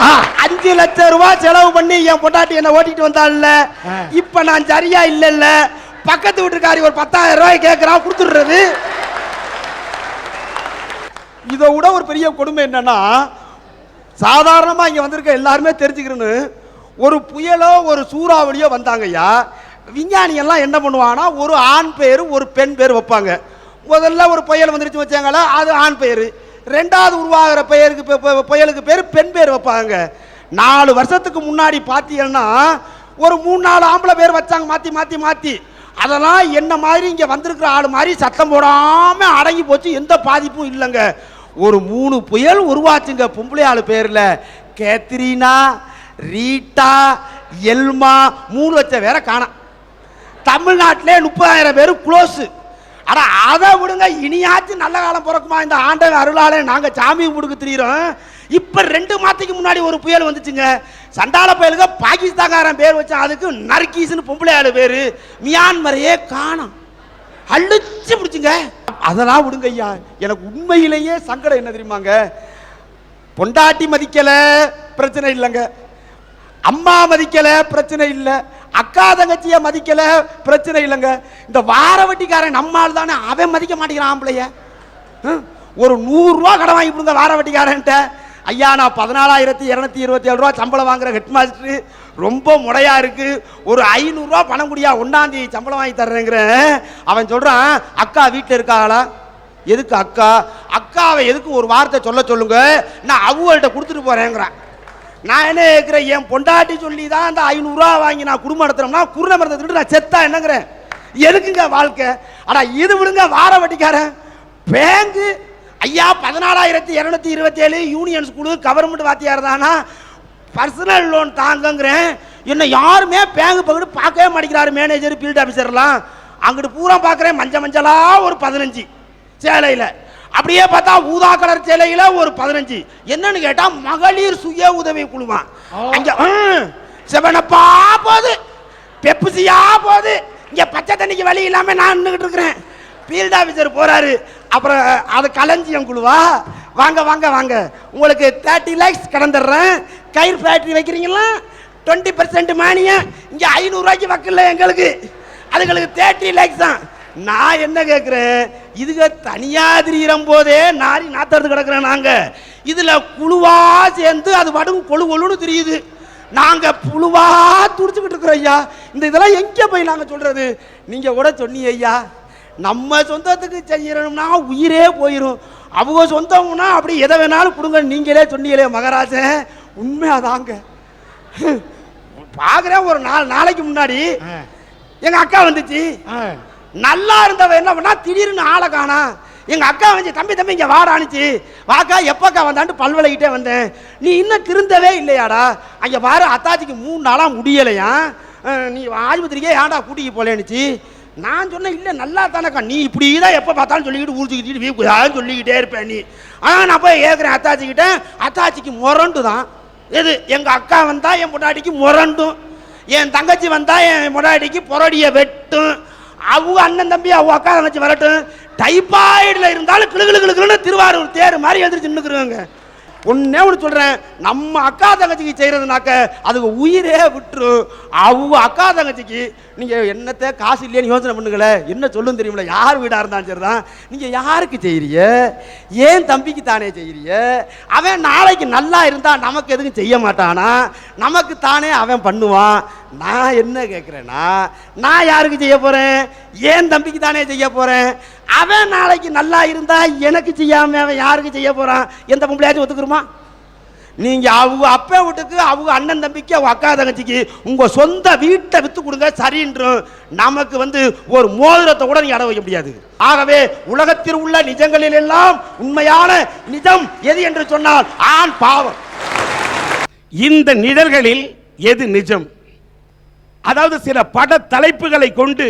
ஆ, அஞ்சு லட்சம் ரூபாய் செலவு பண்ணி என் பொண்டாட்டி என்ன ஓட்டிட்டு வந்தாள்ல. இப்ப நான் சரியா இல்லல்ல. பக்கத்து வீட்டுக்காரி ஒரு பத்தாயிரம் ரூபாய் கேட்கறான் கொடுத்துடுறது. இதை விட ஒரு பெரிய கொடுமை என்னன்னா சாதாரணமா இங்க வந்திருக்க எல்லாருமே தெரிஞ்சுக்கிறேன்னு ஒரு புயலோ ஒரு சூறாவளியோ வந்தாங்கய்யா. விஞ்ஞானி எல்லாம் என்ன பண்ணுவாங்கன்னா ஒரு ஆண் பேர் ஒரு பெண் பேர் வைப்பாங்க. முதல்ல ஒரு புயல் வந்துருச்சு வச்சாங்களா அது ஆண் பெயர். ரெண்டாவது உருவாகிற பெயருக்கு புயலுக்கு பேர் பெண் பேர் வைப்பாங்க. நாலு வருஷத்துக்கு முன்னாடி பார்த்தீங்கன்னா ஒரு மூணு நாலு ஆம்பளை பேர் வச்சாங்க மாற்றி மாற்றி மாற்றி அதெல்லாம் என்ன மாதிரி இங்கே வந்திருக்கிற ஆள் மாதிரி சத்தம் போடாமல் அடங்கி போச்சு எந்த பாதிப்பும் இல்லைங்க. ஒரு மூணு புயல் உருவாச்சுங்க பொம்பளை ஆள் பேரில். கேத்ரீனா ரீட்டா எல்மா மூணு லட்சம் பேரை காணாம் தமிழ்நாட்டிலே முப்பதாயிரம் பேர் குளோஸு அட அதை விடுங்க. இனியாச்சும் நல்ல காலம் பிறக்குமா? இந்த ஆண்டவன் அருளாலே நாங்கள் சாமி கொடுக்க திரியிறோம். இப்போ ரெண்டு மாதத்துக்கு முன்னாடி ஒரு புயல் வந்துச்சுங்க. சண்டால புயலுக்கு பாகிஸ்தான்காரன் பேர் வச்சான் அதுக்கு நர்கீஸ்னு பொம்பளை பேர். மியான்மரையே காணும். அழிச்சு பிடிச்சிங்க. அதெல்லாம் விடுங்க ஐயா. எனக்கு உண்மையிலேயே சங்கடம் என்ன தெரியுமாங்க? பொண்டாட்டி மதிக்கலை பிரச்சனை இல்லைங்க. அம்மா மதிக்கல பிரச்சனை இல்லை. அக்கா தங்கச்சிய மதிக்கல பிரச்சனை இல்லைங்க. இந்த வார வட்டிக்காரன் நம்மால் தானே அவன் மதிக்க மாட்டேங்கிறான் ஆம்பளைய. ஹம்? ஒரு நூறுரூவா கடன் வாங்கி கொடுங்க வார வட்டிக்காரன்ட்ட ஐயா நான் பதினாலாயிரத்தி இரநூத்தி இருபத்தி ஏழு ரூபா சம்பளம் வாங்குற ஹெட் மாஸ்டர் ரொம்ப முறையா இருக்கு. ஒரு ஐநூறுரூவா பணம் குடியா ஒன்னாந்தி சம்பளம் வாங்கி தர்றேங்கிறேன். அவன் சொல்றான் அக்கா வீட்டில் இருக்காளா? எதுக்கு அக்கா? அக்காவை எதுக்கு ஒரு வார்த்தை சொல்ல சொல்லுங்க? நான் அவங்கள்ட்ட கொடுத்துட்டு போறேங்கிறான். நான் என்ன கேட்குறேன் என் பொண்டாட்டி சொல்லி தான் அந்த ஐநூறுரூவா வாங்கி நான் குடும்பம் நடத்துறோம்னா குருணை மரத்தை திட்டு நான் செத்தா என்னங்கிறேன்? எதுக்குங்க வாழ்க்கை? அடா இது விடுங்க வார வட்டிக்காரன். பேங்கு ஐயா பதினாலாயிரத்தி இரநூத்தி இருபத்தி ஏழு யூனியன் ஸ்கூலு கவர்மெண்ட் வாத்தியார் தானா பர்சனல் லோன் தாங்கங்கிறேன். என்ன யாருமே பேங்க் பக்கத்து பார்க்கவே மாட்டேங்கிறாரு மேனேஜர் ஃபீல்டு ஆஃபீஸர்லாம் அங்கிட்டு பூரா பார்க்குறேன் மஞ்சள் மஞ்சளாக ஒரு பதினஞ்சு. சேலையில். அப்படியே பார்த்தா ஊதா கலர் சேலையில ஒரு பதினஞ்சு. என்னன்னு கேட்டா மகளிர் சுய உதவி குழுவான் அங்க செவனப்பா போகுது. பெப்சியா போகுது. இங்க பச்சை தண்ணிக்கு வழி இல்லாம நான் நின்றுகிட்டு இருக்கிறேன். ஃபீல்ட் ஆஃபீஸர் போறாரு. அப்புறம் அது களஞ்சியம் குழுவா. வாங்க வாங்க வாங்க. உங்களுக்கு தேர்ட்டி லேக்ஸ் கடந்துடுறேன். கயிறு ஃபேக்டரி வைக்கிறீங்களா? டுவெண்ட்டி பர்சன்ட் மானியம். இங்கே ஐநூறுரூவாய்க்கு வக்கல எங்களுக்கு. அதுங்களுக்கு தேர்ட்டி லேக்ஸ் தான். நான் என்ன கேட்குறேன் இதுக தனியா திரியிறம் போதே நாரி நாத்தறது கிடக்குறேன் நாங்க. இதுல குழுவா சேர்ந்து அது வடும் கொழு கொழுன்னு தெரியுது. நாங்க புழுவா துடிச்சுக்கிட்டு இருக்கிறோம் ஐயா. இந்த இதெல்லாம் எங்க போய் நாங்க சொல்றது? நீங்க கூட சொன்னீங்க ஐயா. நம்ம சொந்தத்துக்கு செய்யணும்னா உயிரே போயிடும் அவங்க சொந்தம்னா அப்படி எதை வேணாலும் கொடுங்க. நீங்களே சொன்னீங்களே மகராஜன் உண்மையாதாங்க. பார்க்குறேன் ஒரு நாலு நாளைக்கு முன்னாடி ஆ, எங்க அக்கா வந்துச்சு. நல்லா இருந்தவன் என்ன பண்ணா? திடீர்னு ஆளை காணா. எங்கள் அக்கா வந்து தம்பி தம்பி இங்க வாடானுச்சு வாக்கா எப்பக்கா வந்தான்ட்டு பல்வலைக்கிட்டே வந்தேன். நீ இன்னும் திருந்தவே இல்லையாடா. அங்கே பாரு அத்தாச்சிக்கு மூணு நாளாக முடியலையா? நீ ஆஸ்பத்திரிக்கே ஏன்டா கூட்டிக்கு போலேனுச்சு நான் சொன்னேன் இல்லை நல்லா தானக்கா. நீ இப்படி தான் எப்போ பார்த்தாலும் சொல்லிக்கிட்டு ஊர்ச்சிக்கிட்டு வீக்குதான்னு சொல்லிக்கிட்டே இருப்பேன் நீ. ஆனால் நான் போய் கேட்குறேன் அத்தாச்சிக்கிட்ட. அத்தாச்சிக்கு முரண்டு தான். எது எங்கள் அக்கா வந்தால் என் பொண்டாட்டிக்கு முரண்டும். என் தங்கச்சி வந்தால் என் பொண்டாட்டிக்கு புரடியை வெட்டும். அவங்க அண்ணன் தம்பி அவங்க அக்கா தங்கச்சி வரட்டும். டைபாய்டில் இருந்தாலும் கிளு கிளு கிளு கிளுன்னு திருவாரூர் தேர் மாதிரி எழுந்திரிச்சு நின்றுக்குறாங்க ஒன்னே ஒன்று சொல்கிறேன் நம்ம அக்கா தங்கச்சிக்கு செய்கிறதுனாக்க அதுக்கு உயிரே விட்டுரும். அவங்க அக்கா தங்கச்சிக்கு நீங்கள் என்னத்தை காசு இல்லையேன்னு யோசனை பண்ணுங்களே. என்ன சொல்லும் தெரியுமில்ல. யார் வீடாக இருந்தாலும் சரி தான் நீங்கள் யாருக்கு செய்கிறிய ஏன் தம்பிக்கு தானே செய்கிறிய அவன் நாளைக்கு நல்லா இருந்தால் நமக்கு எதுவும் செய்ய மாட்டானா? நமக்கு தானே அவன் பண்ணுவான். நான் என்ன கேட்குறேன்னா நான் யாருக்கு செய்ய போகிறேன் ஏன் தம்பிக்கு தானே செய்ய போகிறேன் அவன் நாளைக்கு நல்லா இருந்தா எனக்கு செய்யாம அவன் யாருக்கு செய்ய போறான்? எந்த பொம்பளையாச்சும் ஒத்துக்குருமா? நீங்க அவங்க அப்பா வீட்டுக்கு அவங்க அண்ணன் தம்பிக்கு அவங்க அக்கா தங்கச்சிக்கு உங்க சொந்த வீட்டை வித்து கொடுங்க சரின்றும். நமக்கு வந்து ஒரு மோதிரத்தை கூட நீங்க அட வைக்க முடியாது. ஆகவே உலகத்தில் உள்ள நிஜங்களில் எல்லாம் உண்மையான நிஜம் எது என்று சொன்னால் ஆண் பாவம். இந்த நிழல்களில் எது நிஜம்? அதாவது சில பட தலைப்புகளை கொண்டு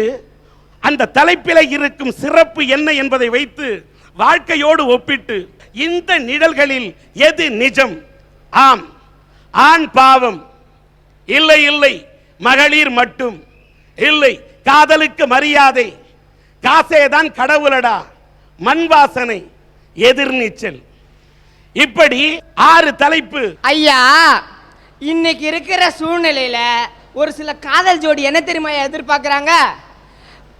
அந்த தலைப்பில் இருக்கும் சிறப்பு என்ன என்பதை வைத்து வாழ்க்கையோடு ஒப்பிட்டு இந்த நிழல்களில் எது நிஜம்? ஆம். ஆண் பாவம். இல்லை இல்லை. மகளிர் மட்டும். இல்லை காதலுக்கு மரியாதை. காசேதான் கடவுளடா. மண் வாசனை. எதிர்நீச்சல் இப்படி ஆறு தலைப்பு. ஐயா இன்னைக்கு இருக்கிற சூழ்நிலையில ஒரு சில காதல் ஜோடி என்ன தெரியுமா எதிர்பார்க்குறாங்க?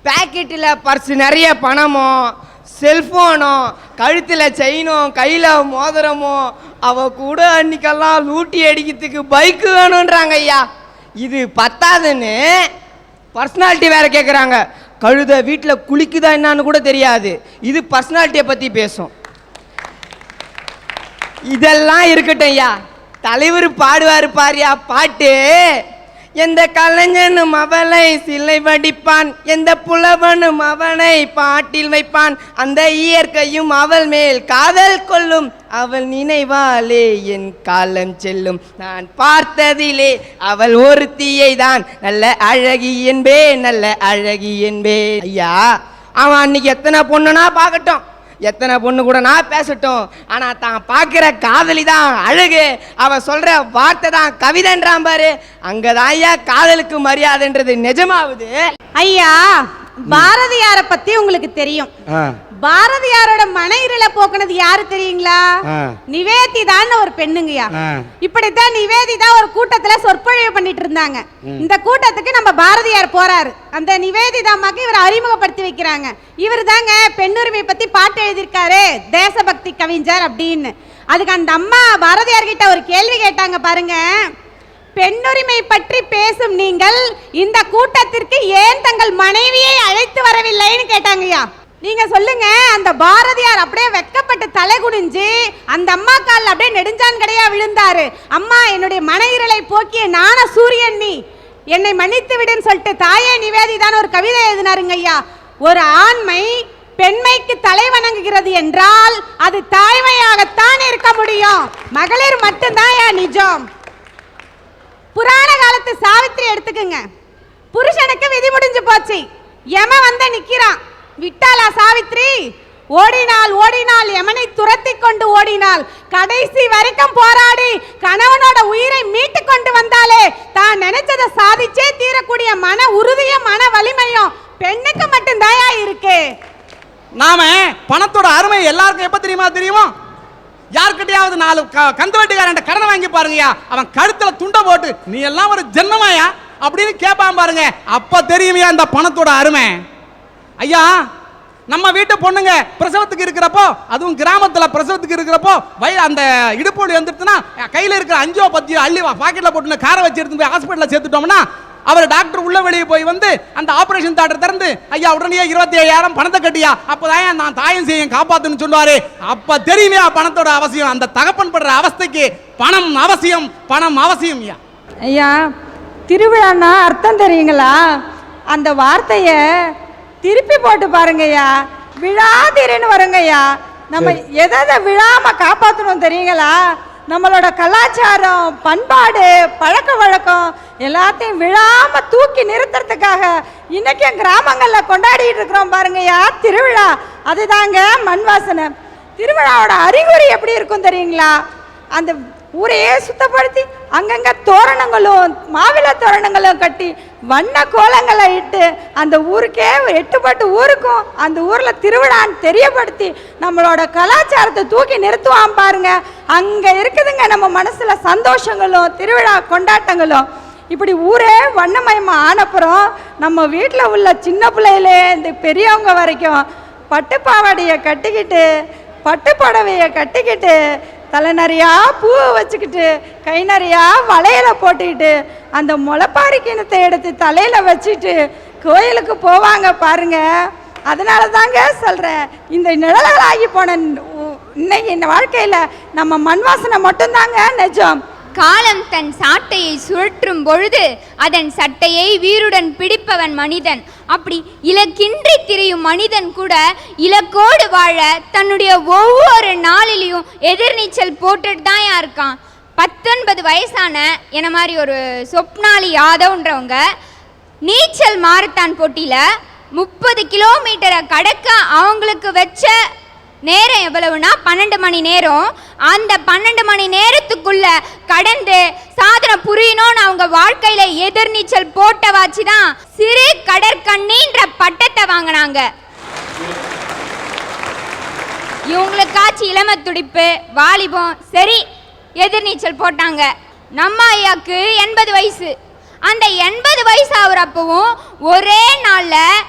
பேக்கெட்டில் பர்ஸ் நிறைய பணமும் செல்ஃபோனோ கழுத்தில் செயினும் கையில் மோதிரமும் அவ கூட அன்னைக்கெல்லாம் லூட்டி அடிக்கிறதுக்கு பைக்கு வேணுன்றாங்க ஐயா. இது பத்தாதுன்னு பர்சனாலிட்டி வேற கேட்குறாங்க கழுத வீட்டில் குளிக்குதா என்னான்னு கூட தெரியாது. இது பர்சனாலிட்டியை பற்றி பேசும். இதெல்லாம் இருக்கட்டும் ஐயா. தலைவர் பாடுவார் பாரியா பாட்டு எந்த கலைஞனும் அவளை சிலை வடிப்பான் எந்த புலவனும் அவனை பாட்டில் வைப்பான். அந்த இயற்கையும் அவள் மேல் காதல் கொள்ளும் அவள் நினைவாலே என் காலம் செல்லும். நான் பார்த்ததிலே அவள் ஒருத்தியை தான் நல்ல அழகி என்பே நல்ல அழகி என்பே ஐயா அவன் அன்னைக்கு எத்தனை பொண்ணுனா பார்க்கட்டும். எத்தனை பொண்ணு கூட நான் பேசட்டும். ஆனா தான் பார்க்குற காதலி தான் அழகு. அவ சொல்ற வார்த்தை தான் கவிதைன்றான் பாரு. அங்கதான் ஐயா காதலுக்கு மரியாதைன்றது நிஜமாவுது. ஐயா பாரதியார பத்தி உங்களுக்கு தெரியும். பாரதியாரோட மன இருளை போக்குனது யாரு தெரியுங்களா? ஆ. நிவேதிதான்னு ஒரு பெண்ணுங்கய்யா. ஆ. இப்படித்தான் நிவேதிதா ஒரு கூட்டத்துல சொற்பொழிவு பண்ணிட்டு இருந்தாங்க. இந்த கூட்டத்துக்கு நம்ம பாரதியார் போறாரு. அந்த நிவேதிதா அம்மாக்கு இவர் அறிமுகப்படுத்தி வைக்கிறாங்க. இவர் தாங்க பெண்ணுரிமை பத்தி பாட்டு எழுதியிருக்காரு. தேசபக்தி கவிஞர் அப்படின்னு. அதுக்கு அந்த அம்மா பாரதியார் கிட்ட ஒரு கேள்வி கேட்டாங்க பாருங்க. பெண்ணுரிமை பற்றி பேசும் நீங்கள் இந்த கூட்டத்திற்கு ஏன் தங்கள் மனைவியை அழைத்து வரவில்லைன்னு கேட்டாங்கய்யா. நீங்க சொல்லுங்க அந்த பாரதியார் அப்படியே வெக்கப்பட்டு தலை குனிஞ்சு அந்த அம்மா காலில் அப்படியே நெடுஞ்சான் கடையா விழுந்தாரு. அம்மா என்னுடைய மனையிரலை போக்கிய நான சூரியன் நீ. என்னை மன்னித்து விடுன்னு சொல்லிட்டு தாயே நிவேதிதான் ஒரு கவிதை எழுதினாருங்க ஐயா ஒரு ஆண்மை பெண்மைக்கு தலை வணங்குகிறது என்றால் அது தாய்மையாகத்தான் இருக்க முடியும். மகளிர் மட்டும்தான் நிஜம். புராண காலத்து சாவித்திரி எடுத்துக்கங்க. புருஷனுக்கு விதி முடிஞ்சு போச்சு. யம வந்த நிக்கிறான். விட்டாளா சாவித்ரி ஓடினால் ஓடினால் எமனை துரத்தி கொண்டு ஓடினால் கடைசி வரைக்கும் போராடி கணவனோட உயிரை மீட்டு கொண்டு வந்தாலே தான் நினைச்சதை சாதிச்சே தீரக்கூடிய மன உறுதியும் மன வலிமையும் பெண்ணுக்கு மட்டும் தயா இருக்கு. நாம பணத்தோட அருமை எல்லாருக்கும் எப்ப தெரியுமா? தெரியுமா? யார்கிட்டயாவது நாலு க- கந்து கடனை வாங்கி பாருங்கயா அவன் கழுத்துல துண்டை போட்டு நீ எல்லாம் ஒரு ஜென்மமாயா அப்படின்னு கேட்பான் பாருங்க. அப்ப தெரியுமையா இந்த பணத்தோட அருமை? ஐயா நம்ம வீட்டு பொண்ணுங்க பிரசவத்துக்கு இருக்கிறப்போ அதுவும் கிராமத்தில் பிரசவத்துக்கு இருக்கிறப்போ வய அந்த இடுப்பு வலி வந்துருச்சுன்னா கையில் இருக்கிற அஞ்சோ பத்தியோ அள்ளி பாக்கெட்டில் போட்டு காரை வச்சு எடுத்து போய் ஹாஸ்பிட்டலில் சேர்த்துட்டோம்னா அவர் டாக்டர் உள்ள வெளியே போய் வந்து அந்த ஆபரேஷன் தியேட்டர் திறந்து ஐயா உடனே இருபத்தி ஐயாயிரம் பணத்தை கட்டியா? அப்பதான் நான் தாயும் செய்யும் காப்பாத்துன்னு சொல்லுவாரு. அப்ப தெரியுமையா பணத்தோட அவசியம். அந்த தகப்பன் படுற அவஸ்தைக்கு பணம் அவசியம் பணம் அவசியம் ஐயா. ஐயா திருவிழான்னா அர்த்தம் தெரியுங்களா? அந்த வார்த்தைய திருப்பி போட்டு பாருங்கய்யா விழாதிருன்னு வருங்கய்யா நம்ம எதை எதை விழாம காப்பாற்றணும் தெரியுங்களா? நம்மளோட கலாச்சாரம் பண்பாடு பழக்க வழக்கம் எல்லாத்தையும் விழாம தூக்கி நிறுத்துறதுக்காக இன்றைக்கும் கிராமங்களில் கொண்டாடிட்டு இருக்கிறோம் பாருங்கய்யா திருவிழா. அதுதாங்க மண் வாசனை. திருவிழாவோட அறிகுறி எப்படி இருக்கும் தெரியுங்களா? அந்த ஊரையே சுத்தப்படுத்தி அங்கங்க தோரணங்களும் மாவிள தோரணங்களும் கட்டி வண்ண கோலங்களை இட்டு அந்த ஊருக்கே எட்டுப்பட்டு ஊருக்கும் அந்த ஊரில் திருவிழான்னு தெரியப்படுத்தி நம்மளோட கலாச்சாரத்தை தூக்கி நிறுத்துவான் பாருங்க. அங்கே இருக்குதுங்க நம்ம மனசில் சந்தோஷங்களும் திருவிழா கொண்டாட்டங்களும். இப்படி ஊரே வண்ணமயமாக ஆனப்புறம் நம்ம வீட்டில் உள்ள சின்ன பிள்ளையிலே இந்த பெரியவங்க வரைக்கும் பட்டு பாவாடையை கட்டிக்கிட்டு பட்டு புடவையை கட்டிக்கிட்டு தலை நிறையா பூவை வச்சுக்கிட்டு கை நிறையா வளையலை போட்டுக்கிட்டு அந்த முளைப்பாரி கிணத்தை எடுத்து தலையில் வச்சுட்டு கோயிலுக்கு போவாங்க பாருங்க. அதனால தாங்க சொல்கிறேன் இந்த நிழல்களாகி போன இன்னைக்கு இந்த வாழ்க்கையில் நம்ம மண் வாசனை மட்டும்தாங்க நிஜம். காலம் தன் சாட்டையை சுழற்றும் பொழுது அதன் சட்டையை வீருடன் பிடிப்பவன் மனிதன். அப்படி இலக்கின்றி திரியும் மனிதன் கூட இலக்கோடு வாழ தன்னுடைய ஒவ்வொரு நாளிலையும் எதிர்நீச்சல் போட்டுட்டு தான் இருக்கான். பத்தொன்பது வயசான என்ன மாதிரி ஒரு சொப்னாலி யாதவ்ன்றவங்க நீச்சல் மாரத்தான் போட்டியில் முப்பது கிலோமீட்டரை கடக்க அவங்களுக்கு வச்ச நேரம் எவ்வளவுனா? பன்னெண்டு மணி நேரம். அந்த பன்னெண்டு மணி நேரத்துக்குள்ள கடந்து சாதனை புரியணும்னு அவங்க வாழ்க்கையில எதிர்நீச்சல் போட்ட வாச்சு தான் சிறு கடற்கண்ணின்ற பட்டத்தை வாங்கினாங்க. இவங்களுக்காச்சு இளம துடிப்பு வாலிபம் சரி எதிர்நீச்சல் போட்டாங்க. நம்ம ஐயாக்கு எண்பது வயசு. அந்த எண்பது வயசு ஆகுறப்பவும் ஒரே நாளில்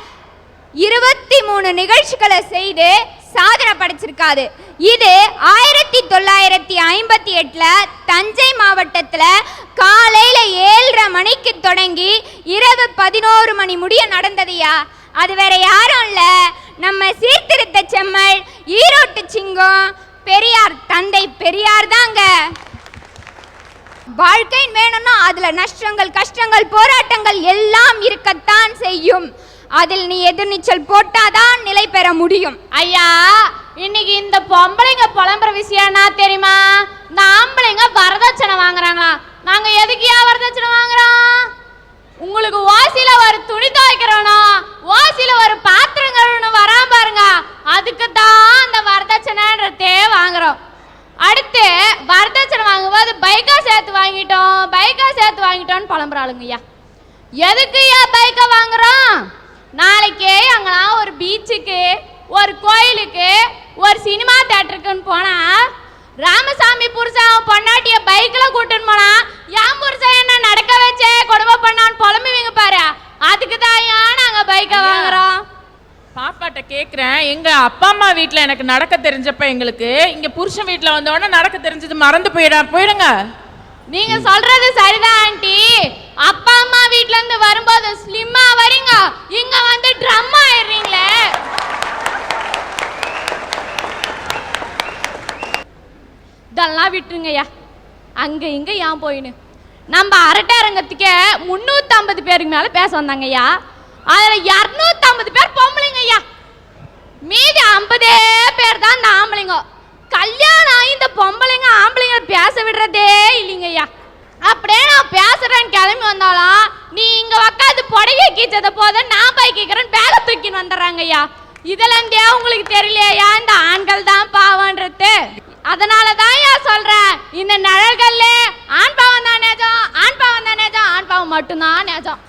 இருபத்தி மூணு நிகழ்ச்சிகளை செய்து சாதனை படைச்சிருக்காது இது ஆயிரத்தி தொள்ளாயிரத்தி ஐம்பத்தி எட்டில் தஞ்சை மாவட்டத்தில் காலையில் ஏழரை மணிக்கு தொடங்கி இரவு பதினோரு மணி முடிய நடந்ததுயா அது வேற யாரும் இல்லை. நம்ம சீர்திருத்த செம்மல் ஈரோட்டு சிங்கம் பெரியார் தந்தை பெரியார் தாங்க. வாழ்க்கை வேணும்னா அதுல நஷ்டங்கள் கஷ்டங்கள் போராட்டங்கள் எல்லாம் இருக்கத்தான் செய்யும். அதில் நீ எதிர்நீச்சல் போட்டாதான் நிலை பெற முடியும். ஐயா இன்னைக்கு இந்த பொம்பளைங்க புலம்புற விஷயம் என்ன தெரியுமா? இந்த ஆம்பளைங்க வரதட்சணை வாங்குறாங்களா? நாங்க எதுக்கியா வரதட்சணை வாங்குறோம்? உங்களுக்கு ஓசில ஒரு துணி துவைக்கிறோனும் ஓசில ஒரு பாத்திரம் கழுவணும் வரா பாருங்க அதுக்கு தான் அந்த வரதட்சணைன்றதே வாங்குறோம். அடுத்து வரதட்சணை வாங்கும்போது பைக்கா சேர்த்து வாங்கிட்டோம் பைக்கா சேர்த்து வாங்கிட்டோம்னு புலம்புறாளுங்க ஐயா. எதுக்கு ஏன் பைக்கை வாங்குறோம்? நாளைக்கு அங்கெல்லாம் ஒரு பீச்சுக்கு ஒரு கோயிலுக்கு ஒரு சினிமா தேட்டருக்குன்னு போனா ராமசாமி புருஷன் பொண்டாட்டிய பைக்ல கூட்டின்னு போனா என் புருஷன் என்ன நடக்க வச்சே கொடுமை பண்ணான்னு புலம்புவீங்க பாரு. அதுக்கு தான் ஏன் நாங்க பைக்கை வாங்குறோம்? பாப்பாட்ட கேக்குறேன். எங்க அப்பா அம்மா வீட்ல எனக்கு நடக்க தெரிஞ்சப்ப எங்களுக்கு இங்க புருஷன் வீட்ல வந்த உடனே நடக்க தெரிஞ்சது மறந்து போயிட போயிடுங்க. நீங்க சொல்றது சரிதான் ஆண்டி அப்பா அம்மா வீட்ல இருந்து வரும்போது ஸ்லிம்மா வரீங்க இங்க வந்து ட்ரம் ஆயிடுறீங்களே இதெல்லாம் விட்டுருங்கய்யா அங்கே இங்கே ஏன் போயின்னு? நம்ம அரட்டை அரங்கத்துக்கே முன்னூத்தம்பது பேருக்கு மேலே பேச வந்தாங்கய்யா அதில் இரநூத்தம்பது பேர் பொம்பளைங்க ஐயா. மீதி ஐம்பதே பேர் தான் இந்த ஆம்பளைங்க. கல்யாணம் ஆகி இந்த பொம்பளைங்க ஆம்பளைங்க பேச விடுறதே இல்லைங்க ஐயா. அப்படியே நான் பேசுறேன்னு கிளம்பி வந்தாலும் நீ இங்க உக்காந்து புடவை கீச்சத போத நான் போய் கேட்கறேன் பேக தூக்கின்னு வந்துடுறாங்க ஐயா. இதெல்லாம் உங்களுக்கு தெரியலையா இந்த ஆண்கள் தான் பாவன்றது அதனால தான் யா சொல்றேன். இந்த நிழல்கள்ல ஆண்பாவம் தான் நேஜம் ஆண் பாவம் தான் நேஜம் ஆண் மட்டும்தான் நேஜம்.